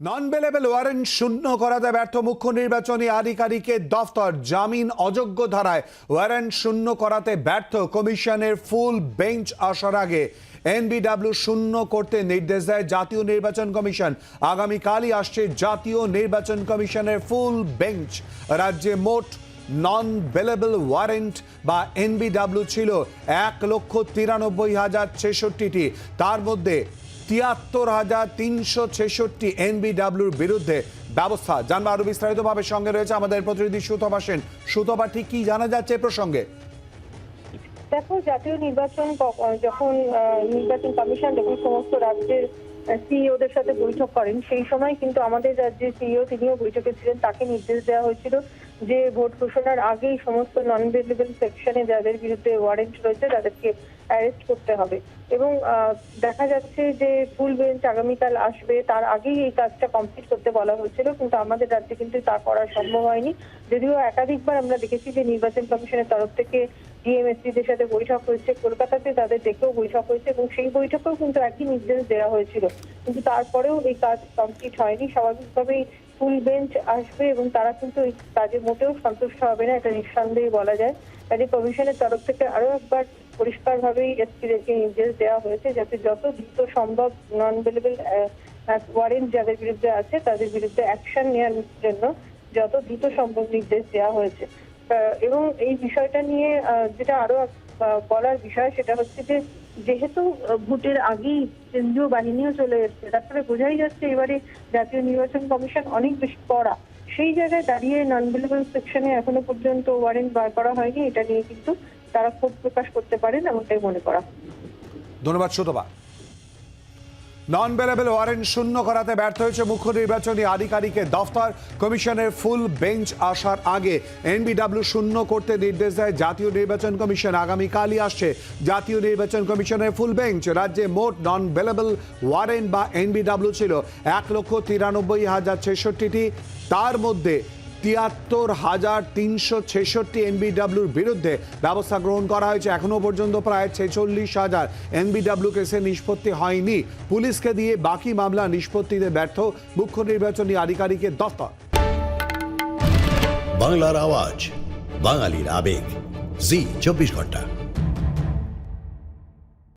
নন bailable warrant শূন্য করাতে ব্যর্থ মুখ্য নির্বাচনী আধিকারিকের দফতর। জামিন অযোগ্য ধারায় ওয়ারেন্ট শূন্য করাতে ব্যর্থ কমিশনের ফুল বেঞ্চ আসার আগে। এনবিডব্লিউ শূন্য করতে নির্দেশ দেয় জাতীয় নির্বাচন কমিশন। আগামীকালই আসছে জাতীয় নির্বাচন কমিশনের ফুল বেঞ্চ। রাজ্যে মোট নন বেলেবল ওয়ারেন্ট বা এনবিডব্লিউ ছিল এক লক্ষ তিরানব্বই হাজার ছেষট্টিটি। তার মধ্যে তিয়াত্তর হাজার তিনশো ছেষট্টি এনবিডব্লিউর বিরুদ্ধে ব্যবস্থা। জানব আরও বিস্তারিতভাবে সঙ্গে রয়েছে আমাদের প্রতিনিধি সুতপা সেন। সুতপা, ঠিক কি জানা যাচ্ছে প্রসঙ্গে? দেখো, জাতীয় নির্বাচন যখন নির্বাচন কমিশন যখন সমস্ত রাজ্যের সিইওদের সাথে বৈঠক করেন, সেই সময় কিন্তু আমাদের রাজ্যের সিইও তিনিও বৈঠকে ছিলেন, তাকে নির্দেশ দেওয়া হয়েছিল। যে ভোট ঘোষণার আগেই সমস্ত নন ভেরিয়েবল সেকশনে যাদের বিরুদ্ধে ওয়ারেন্ট রয়েছে তাদেরকে অ্যারেস্ট করতে হবে। এবং দেখা যাচ্ছে যে ফুল বেঞ্চ আগামীকাল আসবে। তার আগেই এই কাজটা কমপ্লিট করতে বলা হয়েছিল, কিন্তু আমাদের রাজ্যে কিন্তু তা করা সম্ভব হয়নি। যদিও একাধিকবার আমরা দেখেছি যে নির্বাচন কমিশনের তরফ থেকে ডিএমএসপিদের সাথে বৈঠক হয়েছে, কলকাতাতে তাদের ডেকেও বৈঠক হয়েছে এবং সেই বৈঠকেও কিন্তু একই নির্দেশ দেওয়া হয়েছিল। কিন্তু তারপরেও এই কাজ কমপ্লিট হয়নি। স্বাভাবিকভাবেই ফুল বেঞ্চ আসবে এবং তারা কিন্তু এই কাজে মোটেও সন্তুষ্ট হবে না, এটা নিঃসন্দেহে বলা যায়। কাজে কমিশনের তরফ থেকে আরও একবার পরিষ্কারভাবেই এসপিদেরকে নির্দেশ দেওয়া হয়েছে যাতে যত দ্রুত সম্ভব নন বেলেবল ওয়ারেন্ট যাদের বিরুদ্ধে আছে, তাদের বিরুদ্ধে অ্যাকশন নেওয়ার জন্য যত দ্রুত সম্ভব নির্দেশ দেওয়া হয়েছে। এবং এই বিষয়টা নিয়ে যেটা আরও বলার বিষয় সেটা হচ্ছে যে যেহেতু ভোটের আগেই কেন্দ্রীয় বাহিনীও চলে এসছে তারপরে বোঝাই যাচ্ছে এবারে জাতীয় নির্বাচন কমিশন অনেক বেশি কড়া সেই জায়গায় দাঁড়িয়ে নন বিলেবল সেকশনে এখনও পর্যন্ত ওয়ারেন্ট বার করা হয়নি, এটা নিয়ে কিন্তু তারা ক্ষোভ প্রকাশ করতে পারেন এমনটাই মনে করা। ধন্যবাদ, সুতপা নন বেলেবেল ওয়ারেন্ট শূন্য করাতে ব্যর্থ হয়েছে মুখ্য নির্বাচনী আধিকারিকের দফতর কমিশনের ফুল বেঞ্চ আসার আগে এনবিডব্লিউ শূন্য করতে নির্দেশ দেয় জাতীয় নির্বাচন কমিশন। আগামীকালই আসছে জাতীয় নির্বাচন কমিশনের ফুল বেঞ্চ। রাজ্যে মোট নন বেলেবেল ওয়ারেন্ট বা এনবিডব্লিউ ছিল এক লক্ষ তিরানব্বই হাজার ছেষট্টিটি। তার মধ্যে তিয়াত্তর হাজার তিনশো ছেষট্টি এনবিডাব্লুর বিরুদ্ধে ব্যবস্থা গ্রহণ করা হয়েছে। এখনও পর্যন্ত প্রায় ছেচল্লিশ হাজার এনবিডব্লিউ কেসে নিষ্পত্তি হয়নি। পুলিশকে দিয়ে বাকি মামলা নিষ্পত্তিতে ব্যর্থ। মুখ্য নির্বাচনী আধিকারিকের দফতর। বাংলার আওয়াজ, বাঙালির আবেগ। জি, চব্বিশ ঘণ্টা।